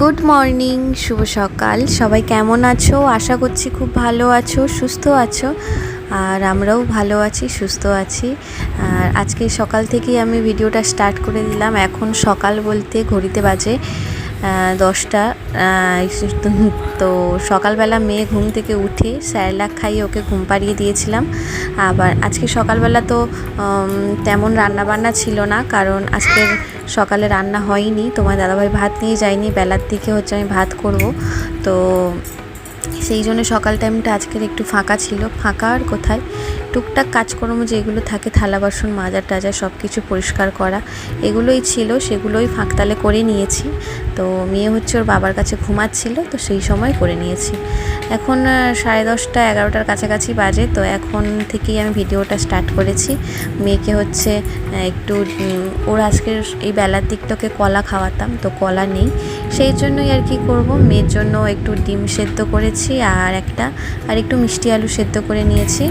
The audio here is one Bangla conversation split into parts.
গুড মর্নিং শুভ সকাল। সবাই কেমন আছো? আশা করছি খুব ভালো আছো, সুস্থ আছো, আর আমরাও ভালো আছি, সুস্থ আছি। আর আজকে সকাল থেকেই আমি ভিডিওটা স্টার্ট করে দিলাম। এখন সকাল বলতে ঘড়িতে বাজে দশটা তো সকালবেলা মেয়ে ঘুম থেকে উঠে স্যারলাক খাইয়ে ওকে ঘুম পাড়িয়ে দিয়েছিলাম। আবার আজকে সকালবেলা তো তেমন রান্না বান্না ছিল না কারণ আজকের সকালে রান্না হয়নি। তোমার দাদাভাই ভাত নিয়ে যায়নি, বেলার দিকে হচ্ছে আমি ভাত করব। তো সেই জন্য সকাল টাইমটা আজকের একটু ফাঁকা ছিল। ফাঁকা আর কোথায়? টুকটাক কাজকর্ম যেগুলো থাকে, থালা বাসন, মাজা টাজা সব কিছু পরিষ্কার করা, এগুলোই ছিল, সেগুলোই ফাঁকতালে করে নিয়েছি। তো মেয়ে হচ্ছে ওর বাবার কাছে ঘুমাচ্ছিল, তো সেই সময় করে নিয়েছি। এখন সাড়ে দশটা, এগারোটার কাছাকাছি বাজে, তো এখন থেকেই আমি ভিডিওটা স্টার্ট করেছি। মেয়েকে হচ্ছে একটু ওর আজকের এই বেলার দিকটাকে কলা খাওয়াতাম, তো কলা নেই। সেই জন্যই আর কি করব, মেয়ের জন্য একটু ডিম সেদ্ধ করেছি আর একটা, আর একটু মিষ্টি আলু সেদ্ধ করে নিয়েছি।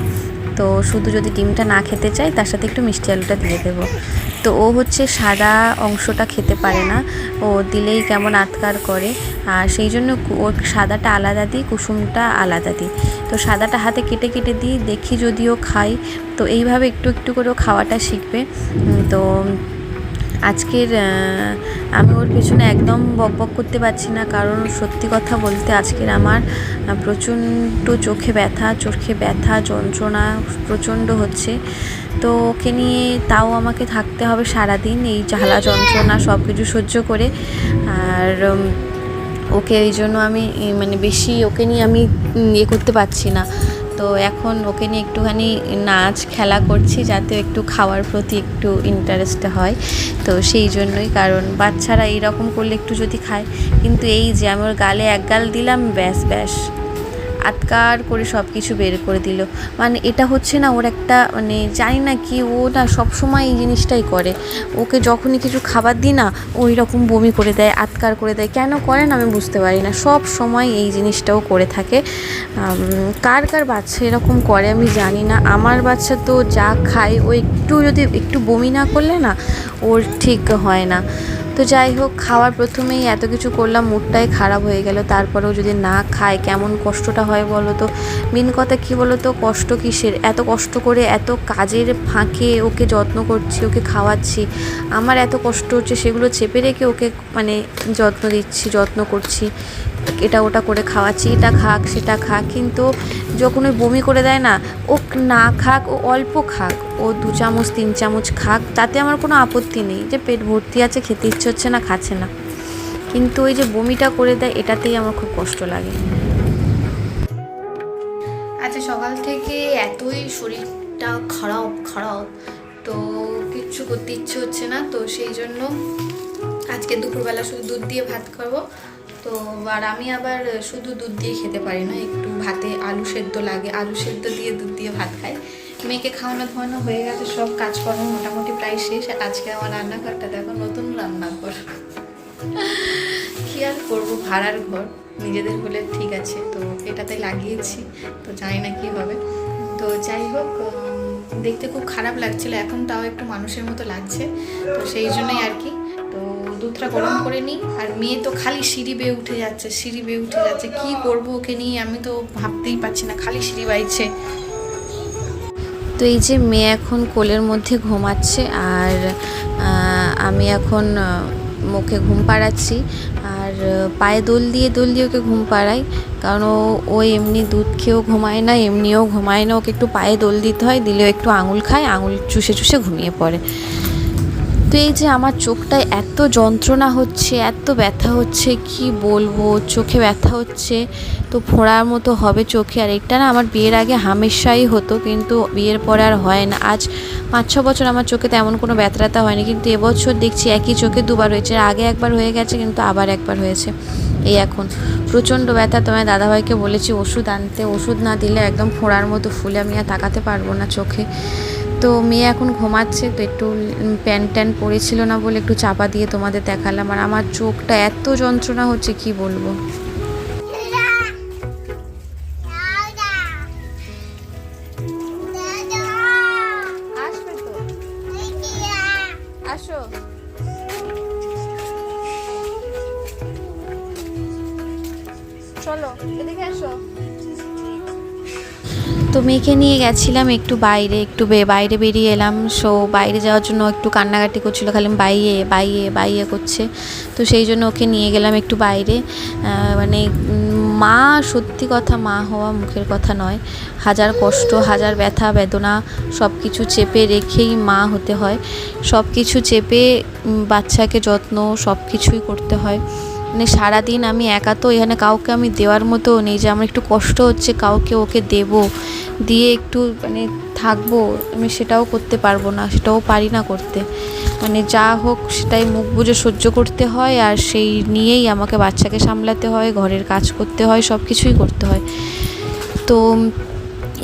তো শুধু যদি ডিমটা না খেতে চাই তার সাথে একটু মিষ্টি আলুটা দিয়ে দেবো। তো ও হচ্ছে সাদা অংশটা খেতে পারে না। ও দিলেই কেমন আতকার করে। আর সেই জন্য ওর সাদাটা আলাদা দিই, কুসুমটা আলাদা দিই। তো সাদাটা হাতে কেটে কেটে দিই, দেখি যদিও খাই তো এইভাবে একটু একটু করে খাওয়াটা শিখবে। তো আজকের আমি ওর পেছনে একদম বকবক করতে পারছি না, কারণ সত্যি কথা বলতে আজকের আমার প্রচণ্ড চোখে ব্যথা চোখে ব্যথা, যন্ত্রণা প্রচণ্ড হচ্ছে। তো ওকে নিয়ে তাও আমাকে থাকতে হবে সারাদিন এই জ্বালা, যন্ত্রণা সব কিছু সহ্য করে। আর ওকে এই জন্য আমি মানে বেশি ওকে নিয়ে আমি ইয়ে করতে পারছি না। তো এখন ওকে নিয়ে একটুখানি নাচ, খেলা করছি যাতে একটু খাওয়ার প্রতি একটু ইন্টারেস্ট হয়। তো সেই জন্যই কারণ বাচ্চারা এইরকম করলে একটু যদি খায়, কিন্তু এই যে আমার গালে এক গাল দিলাম, ব্যাস ব্যাস। আটকার করে সব কিছু বের করে দিল। মানে এটা হচ্ছে না, ওর একটা মানে জানি না কি, ও না সবসময় এই জিনিসটাই করে। ওকে যখনই কিছু খাবার দিই না, ওই রকম বমি করে দেয়, আটকার করে দেয়। কেন করেন আমি বুঝতে পারি না। সব সময় এই জিনিসটাও করে থাকে। কার কার বাচ্চা এরকম করে আমি জানি না। আমার বাচ্চা তো যা খায়, ও একটু যদি একটু বমি না করলে না, ওর ঠিক হয় না। তো যাই হোক, খাওয়ার প্রথমেই এত কিছু করলাম, মুডটাই খারাপ হয়ে গেল। তারপরেও যদি না খায় কেমন কষ্টটা হয় বলো তো? মেন কথা কী বলো তো, কষ্ট কিসের? এত কষ্ট করে, এত কাজের ফাঁকে ওকে যত্ন করছি, ওকে খাওয়াচ্ছি। আমার এত কষ্ট হচ্ছে, সেগুলো চেপে রেখে ওকে মানে যত্ন দিচ্ছি, যত্ন করছি। এটা ওটা করে খাওয়াচ্ছি, এটা খাক, সেটা খাক, কিন্তু যখন ওই বমি করে দেয় না, ও না খাক, ও অল্প খাক, ও দু চামচ, তিন চামচ খাক, তাতে আমার কোনো আপত্তি নেই যে পেট ভর্তি আছে, খেতে ইচ্ছে হচ্ছে না, খাচ্ছে না। কিন্তু ওই যে বমিটা করে দেয়, এটাতেই আমার খুব কষ্ট লাগে। আচ্ছা সকাল থেকে এতই শরীরটা খারাপ খারাপ, তো কিচ্ছু করতে ইচ্ছে হচ্ছে না, তো সেই জন্য আজকে দুপুরবেলা শুধু দুধ দিয়ে ভাত খাব তো, আর আমি আবার শুধু দুধ দিয়ে খেতে পারি না, একটু ভাতে আলু সেদ্ধ লাগে। আলু সেদ্ধ দিয়ে দুধ দিয়ে ভাত খাই। মেয়েকে খাওয়ানো ধোয়ানো হয়ে গেছে, সব কাজকর্ম মোটামুটি প্রায় শেষ। আজকে আমার রান্নাঘরটা দেখো, নতুন রান্নাঘর কি আর করব, ভাড়ার ঘর। নিজেদের হলে ঠিক আছে, তো এটাতে লাগিয়েছি, তো জানি না কি হবে। তো যাই হোক দেখতে খুব খারাপ লাগছিল, এখন তাও একটু মানুষের মতো লাগছে, তো সেই জন্যই আর কি। দুধটা গরম করে নিই। আর মেয়ে তো খালি সিঁড়ি বেয়ে উঠে যাচ্ছে, সিঁড়ি বেয়ে উঠে যাচ্ছে। কি করব ওকে নিয়ে আমি তো ভাবতেই পারছি না, খালি সিঁড়ি বাইছে। তো এই যে মেয়ে এখন কোলের মধ্যে ঘুমাচ্ছে আর আমি এখন মুখে ঘুম পাড়াচ্ছি। আর পায়ে দোল দিয়ে দোল দিয়ে ওকে ঘুম পাড়াই। কারণ ও এমনি দুধ খেয়েও ঘুমায় না, এমনিও ঘুমায় না। ওকে একটু পায়ে দোল দিতে হয়, দিলেও একটু আঙুল খায়, আঙুল চুষে চুষে ঘুমিয়ে পড়ে। এই যে আমার চোখটায় এত যন্ত্রণা হচ্ছে, এত ব্যথা হচ্ছে, কি বলব? চোখে ব্যথা হচ্ছে, তো ফোঁড়ার মতো হবে চোখে। আর এটা না আমার বিয়ের আগে হামেশাই হতো, কিন্তু বিয়ের পরে আর হয় না। আজ পাঁচ ছ বছর আমার চোখে তেমন কোনো ব্যথা হয়নি, কিন্তু এবছর দেখছি একই চোখে দুবার হয়েছে। আগে একবার হয়ে গেছে, কিন্তু আবার একবার হয়েছে। এই এখন প্রচণ্ড ব্যথা। তোমার দাদাভাইকে বলেছি, ওষুধ আনতে। ওষুধ না দিলে একদম ফোঁড়ার মতো ফুলে আমি আর তাকাতে পারব না চোখে। তো মেয়ে এখন ঘুমাচ্ছে, তো একটু প্যান ট্যান পড়েছিল না বলে একটু চাপা দিয়ে তোমাদের দেখালাম। আর আমার চোখটা এত যন্ত্রণা হচ্ছে, কি বলব? আসো। চলো, এদিকে এসো তো মেয়েকে নিয়ে গেছিলাম একটু বাইরে একটু বাইরে বেরিয়ে এলাম। সো বাইরে যাওয়ার জন্য একটু কান্নাকাটি করছিল, খালি বাইয়ে বাইয়ে বাইয়ে করছে। তো সেই জন্য ওকে নিয়ে গেলাম একটু বাইরে। মানে মা সত্যি কথা মা হওয়া মুখের কথা নয়। হাজার কষ্ট, হাজার ব্যথা, বেদনা সব কিছু চেপে রেখেই মা হতে হয়। সব কিছু চেপে বাচ্চাকে যত্ন সব কিছুই করতে হয়। মানে সারাদিন আমি একা তো এখানে কাউকে আমি দেওয়ার মতো নেই যে আমার একটু কষ্ট হচ্ছে, কাউকে ওকে দেব, দিয়ে একটু মানে থাকব, আমি সেটাও করতে পারব না, সেটাও পারি না করতে। মানে যা হোক সেটাই মুখ বুজে সহ্য করতে হয় আর সেই নিয়েই আমাকে বাচ্চাকে সামলাতে হয়, ঘরের কাজ করতে হয় সব কিছুই করতে হয়। তো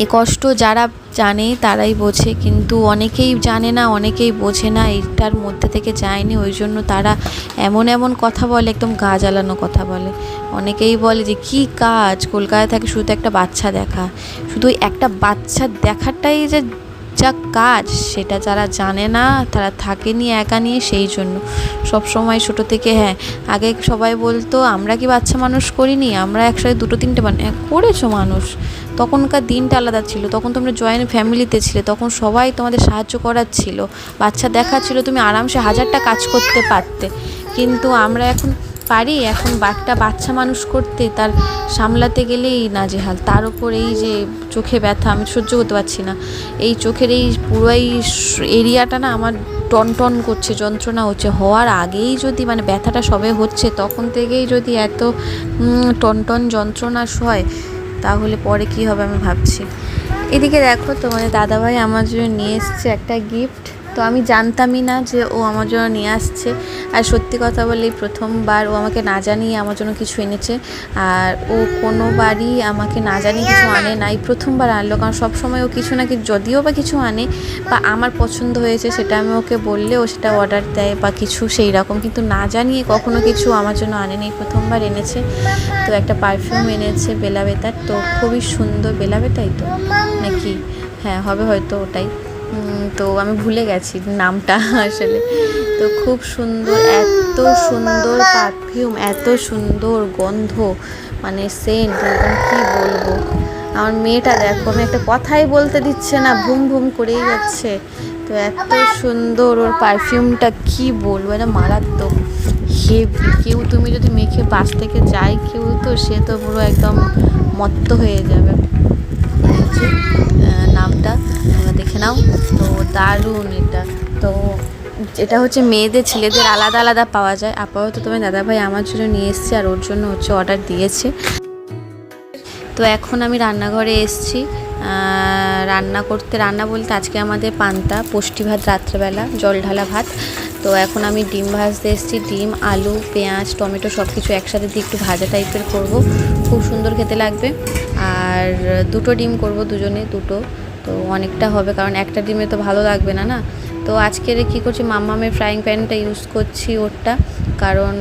এ কষ্ট যারা জানে তারাই বোঝে, কিন্তু অনেকেই জানে না, অনেকেই বোঝে না, এটার মধ্যে থেকে যায়নি, ওই জন্য তারা এমন এমন কথা বলে, একদম গা জ্বালানো কথা বলে। অনেকেই বলে যে, কি কাজ? কলকাতায় থাকে শুধু একটা বাচ্চা দেখা। শুধু একটা বাচ্চা দেখাটাই যে যা কাজ, সেটা যারা জানে না, তারা থাকেনি একা নিয়ে সেই জন্য। সব সময় ছোটো থেকে হ্যাঁ আগে সবাই বলতো, আমরা কি বাচ্চা মানুষ করিনি? আমরা একসাথে দুটো, তিনটে মানে করেছ মানুষ। তখনকার দিনটা আলাদা ছিল। তখন তোমরা জয়েন্ট ফ্যামিলিতে ছিলে। তখন সবাই তোমাদের সাহায্য করার ছিল। বাচ্চা দেখা ছিল, তুমি আরামসে হাজারটা কাজ করতে পারতে। কিন্তু আমরা এখন পারি, এখন একটা বাচ্চা মানুষ করতে, তার সামলাতে গেলেই নাজেহাল। তার উপর এই যে চোখে ব্যথা, আমি সহ্য করতে পারছি না। এই চোখের এই পুরো এই এরিয়াটা না আমার টন টন করছে, যন্ত্রণা হচ্ছে। হওয়ার আগেই যদি মানে ব্যথাটা সবে হচ্ছে, তখন থেকেই যদি এত টন টন যন্ত্রণা হয়, তাহলে পরে কি হবে আমি ভাবছি। এদিকে দেখো তোমাদের দাদাভাই আমার জন্য নিয়ে এসছে একটা গিফট তো আমি জানতামই না যে ও আমার জন্য নিয়ে আসছে। আর সত্যি কথা বলে, প্রথমবার ও আমাকে না জানিয়ে আমার জন্য কিছু এনেছে। আর ও কোনোবারই আমাকে না জানিয়ে কিছু আনে নাই। প্রথমবার আনলো, কারণ সবসময় ও কিছু না কিছু, যদিও বা কিছু আনে, বা আমার পছন্দ হয়েছে সেটা আমি ওকে বললে ও সেটা অর্ডার দেয় বা কিছু সেই রকম। কিন্তু না জানিয়ে কখনো কিছু আমার জন্য আনেনি প্রথমবার এনেছে। তো একটা পারফিউম এনেছে বেলা বেতার তো খুবই সুন্দর বেলা বেতাই তো? নাকি? হ্যাঁ হবে হয়তো ওটাই। তো আমি ভুলে গেছি নামটা আসলে। তো খুব সুন্দর, এত সুন্দর পারফিউম এত সুন্দর গন্ধ মানে সেন্ট কি বলব? আমার মেয়েটা দেখো, আমি একটা কথাই বলতে দিচ্ছে না, ভুম ভুম করেই যাচ্ছে। তো এত সুন্দর ওর পারফিউমটা কি বলব, এটা মারাত্মক। হেভি কেউ তুমি যদি মেখে পাশ থেকে যায় কেউ তো, সে তো পুরো একদম মত্ত হয়ে যাবে। নাও। তো দারুণ এটা। তো এটা হচ্ছে মেয়েদের, ছেলেদের আলাদা আলাদা পাওয়া যায়। আপাতত তোমার দাদাভাই আমার জন্য নিয়ে এসছে আর ওর জন্য হচ্ছে অর্ডার দিয়েছে। তো এখন আমি রান্নাঘরে এসছি। রান্না করতে, রান্না বলতে আজকে আমাদের পান্তা, পুষ্টি ভাত রাত্রেবেলা, জল ঢালা ভাত। তো এখন আমি ডিম ভাজতে এসেছি। ডিম, আলু, পেঁয়াজ, টমেটো সব কিছু একসাথে দিয়ে একটু ভাজা টাইপের করব। খুব সুন্দর খেতে লাগবে। আর দুটো ডিম করব দুজনে, দুটো। তো অনেকটা হবে, কারণ একটা ডিমে তো ভালো লাগবে না না? তো আজকের কি করছি মাম্মামের ফ্রাইং প্যানটা ইউজ করছি ওরটা, কারণ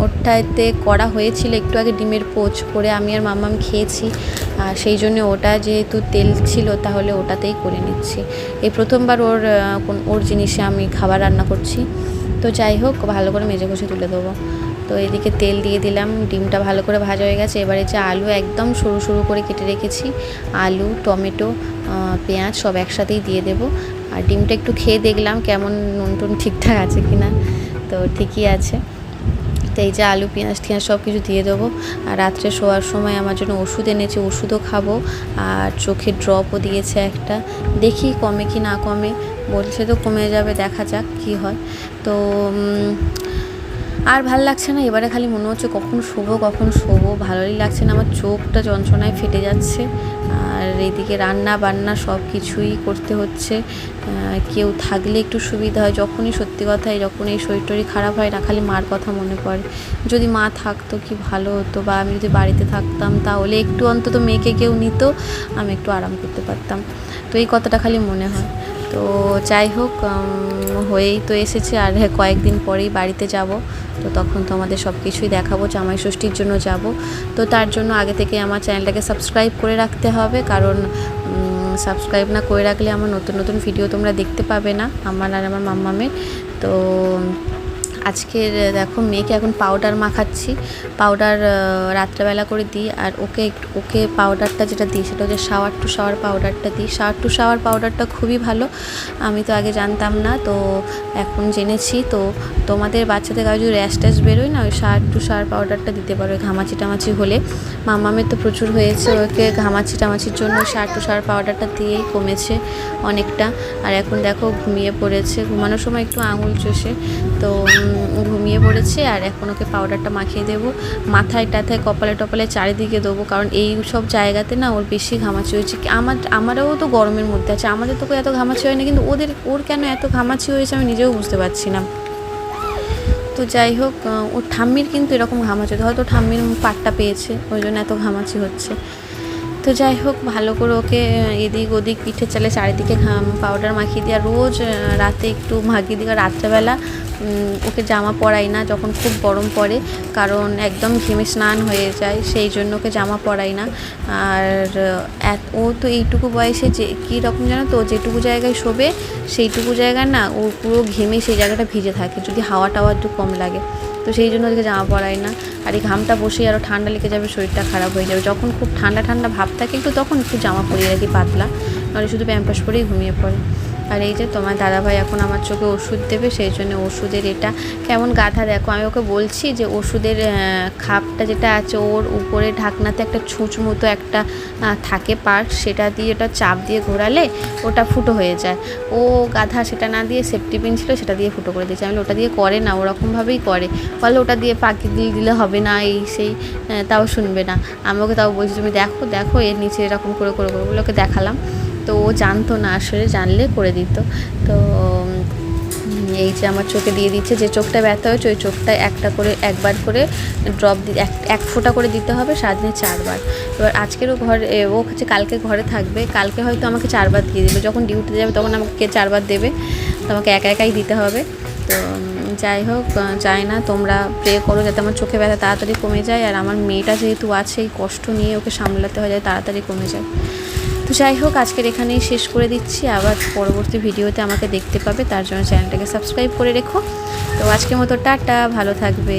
ওটাতে করা হয়েছিল, একটু আগে ডিমের পোচ করে আমি আর মামাম খেয়েছি। আর সেই জন্য ওটা যেহেতু তেল ছিল, তাহলে ওটাতেই করে নিচ্ছি। এই প্রথমবার ওর কোন- ওর জিনিসে আমি খাবার রান্না করছি। তো যাই হোক, ভালো করে মেজে কষে তুলে দেবো। তো এদিকে তেল দিয়ে দিলাম, ডিমটা ভালো করে ভাজা হয়ে গেছে। এবারে যে আলু একদম সরু সরু করে কেটে রেখেছি, আলু, টমেটো পেঁয়াজ সব একসাথেই দিয়ে দেবো। আর ডিমটা একটু খেয়ে দেখলাম কেমন নুন টুন ঠিকঠাক আছে কি না তো ঠিকই আছে। তো এই যে আলু, পেঁয়াজ, টিয়াজ সব কিছু দিয়ে দেবো। আর রাত্রে শোয়ার সময় আমার জন্য ওষুধ এনেছে, ওষুধও খাব। আর চোখের ড্রপও দিয়েছে একটা। দেখি কমে কি না কমে। বলছে তো কমে যাবে, দেখা যাক কি হয়। তো আর ভালো লাগছে না? এবারে খালি মনে হচ্ছে কখন শোবো কখন শোবো ভালোই লাগছে না, আমার চোখটা যন্ত্রণায় ফেটে যাচ্ছে। আর এইদিকে রান্না বান্না সব কিছুই করতে হচ্ছে। কেউ থাকলে একটু সুবিধা হয়। যখনই সত্যি কথাই যখন এই শরীর খারাপ হয়, না, খালি মার কথা মনে পড়ে। যদি মা থাকতো কি ভালো হতো? বা আমি যদি বাড়িতে থাকতাম, তাহলে একটু অন্তত মেয়েকে কেউ নিত, আমি একটু আরাম করতে পারতাম। তো এই কথাটা খালি মনে হয়। তো যাই হোক হয়েই তো এসেছে আর হ্যাঁ কয়েকদিন পরেই বাড়িতে যাব। তো তখন তো আমাদের সব কিছুই দেখাবো, জামাই ষষ্ঠীর জন্য যাব। তো তার জন্য আগে থেকে আমার চ্যানেলটাকে সাবস্ক্রাইব করে রাখতে হবে, কারণ সাবস্ক্রাইব না করে রাখলে আমার নতুন নতুন ভিডিও তোমরা দেখতে পাবে না, আমার আর আমার মাম্মামের। তো আজকের দেখো মেয়েকে এখন পাউডার মাখাচ্ছি। পাউডার রাত্রেবেলা করে দিই আর ওকে ওকে পাউডারটা যেটা দিই সেটা হচ্ছে শাওয়ার টু শাওয়ার পাউডারটা দিই। শাওয়ার টু শাওয়ার পাউডারটা খুবই ভালো, আমি তো আগে জানতাম না, তো এখন জেনেছি। তো তোমাদের বাচ্চাদের গায়ে যদি র্যাশ ট্যাশ বেরোয় না, ওই শাওয়ার টু শাওয়ার পাউডারটা দিতে পারো ঘামাচি টামাচি হলে। মামামের তো প্রচুর হয়েছে ওকে ঘামাচি টামাচির জন্য শাওয়ার টু শাওয়ার পাউডারটা দিয়েই কমেছে অনেকটা। আর এখন দেখো ঘুমিয়ে পড়েছে, ঘুমানোর সময় একটু আঙুল চষে, তো ঘুমিয়ে পড়েছে আর এখন ওকে পাউডারটা মাখিয়ে দেবো। মাথায় টাথায়, কপালে টপালে চারিদিকে দেবো, কারণ এই সব জায়গাতে না ওর বেশি ঘামাচি হয়েছে। আমার, আমারও তো গরমের মধ্যে আছে, আমাদের তো এত ঘামাচি হয় না কিন্তু ওদের, ওর কেন এত ঘামাচি হয়েছে আমি নিজেও বুঝতে পারছি না। তো যাই হোক ওর ঠাম্মির কিন্তু এরকম ঘামাচি হয়তো ঠাম্মির পাটটা পেয়েছে, ওই জন্য এত ঘামাচি হচ্ছে। তো যাই হোক, ভালো করে ওকে এদিক ওদিক পিঠে চালে চারিদিকে ঘাম পাউডার মাখিয়ে দিয়ে রোজ রাতে একটু মাখিয়ে আর রাত্রেবেলা ওকে জামা পরাই না, যখন খুব গরম পড়ে, কারণ একদম ঘেমে স্নান হয়ে যায়, সেই জন্য ওকে জামা পরাই না। আর ও তো এইটুকু বয়সে যে কীরকম জানো তো, যেটুকু জায়গায় শোবে, সেইটুকু জায়গায় না, ও পুরো ঘেমে সেই জায়গাটা ভিজে থাকে, যদি হাওয়া টাওয়া একটু কম লাগে। তো সেই জন্য ওদেরকে জামা পরাই না। আর এই ঘামটা বসেই আরও ঠান্ডা লেগে যাবে, শরীরটা খারাপ হয়ে যাবে। যখন খুব ঠান্ডা ঠান্ডা ভাব থাকে, একটু তখন একটু জামা পরিয়ে রাখি পাতলা। নাহলে শুধু প্যাম্পাস পরেই ঘুমিয়ে পড়ে। আর এই যে তোমার দাদাভাই এখন আমার চোখে ওষুধ দেবে, সেই জন্য ওষুধের এটা কেমন গাধা দেখো। আমি ওকে বলছি যে ওষুধের খাপটা যেটা আছে ওর উপরে ঢাকনাতে একটা ছুঁচ মতো একটা থাকে পার্ট সেটা দিয়ে ওটা চাপ দিয়ে ঘোরালে ওটা ফুটো হয়ে যায়। ও গাধা সেটা না দিয়ে সেফটি পিন ছিল সেটা দিয়ে ফুটো করে দিয়েছে। আমি ওটা দিয়ে করে না, ওরকমভাবেই করে। ফলে ওটা দিয়ে পাকি দিয়ে দিলে হবে না, এই সেই তাও শুনবে না। আমি ওকে তাও বলছি, তুমি দেখো দেখো, এর নিচে এরকম করে করে করে। ওকে দেখালাম। তো ও জানতো না, আসলে জানলে করে দিত। তো এই যে আমার চোখে দিয়ে দিচ্ছে, যে চোখটা ব্যথা হয়েছে, ওই চোখটা একটা করে, একবার করে ড্রপ এক এক ফোঁটা করে দিতে হবে সারাদিনে চারবার। এবার আজকেরও ঘরে ও হচ্ছে কালকে ঘরে থাকবে, কালকে হয়তো আমাকে চারবার দিয়ে দেবে। যখন ডিউটিতে যাবে তখন আমাকে চারবার দেবে? তো আমাকে একা একাই দিতে হবে। তো যাই হোক চাই না, তোমরা প্রে করো যাতে আমার চোখে ব্যথা তাড়াতাড়ি কমে যায়। আর আমার মেয়েটা যেহেতু আছে, এই কষ্ট নিয়ে ওকে সামলাতে হয় যায় তাড়াতাড়ি কমে যায়। যাই হোক, আজকের এখানেই শেষ করে দিচ্ছি। আবার পরবর্তী ভিডিওতে আমাকে দেখতে পাবে, তার জন্য চ্যানেলটাকে সাবস্ক্রাইব করে রেখো। তো আজকের মতো টাটা, ভালো থাকবে।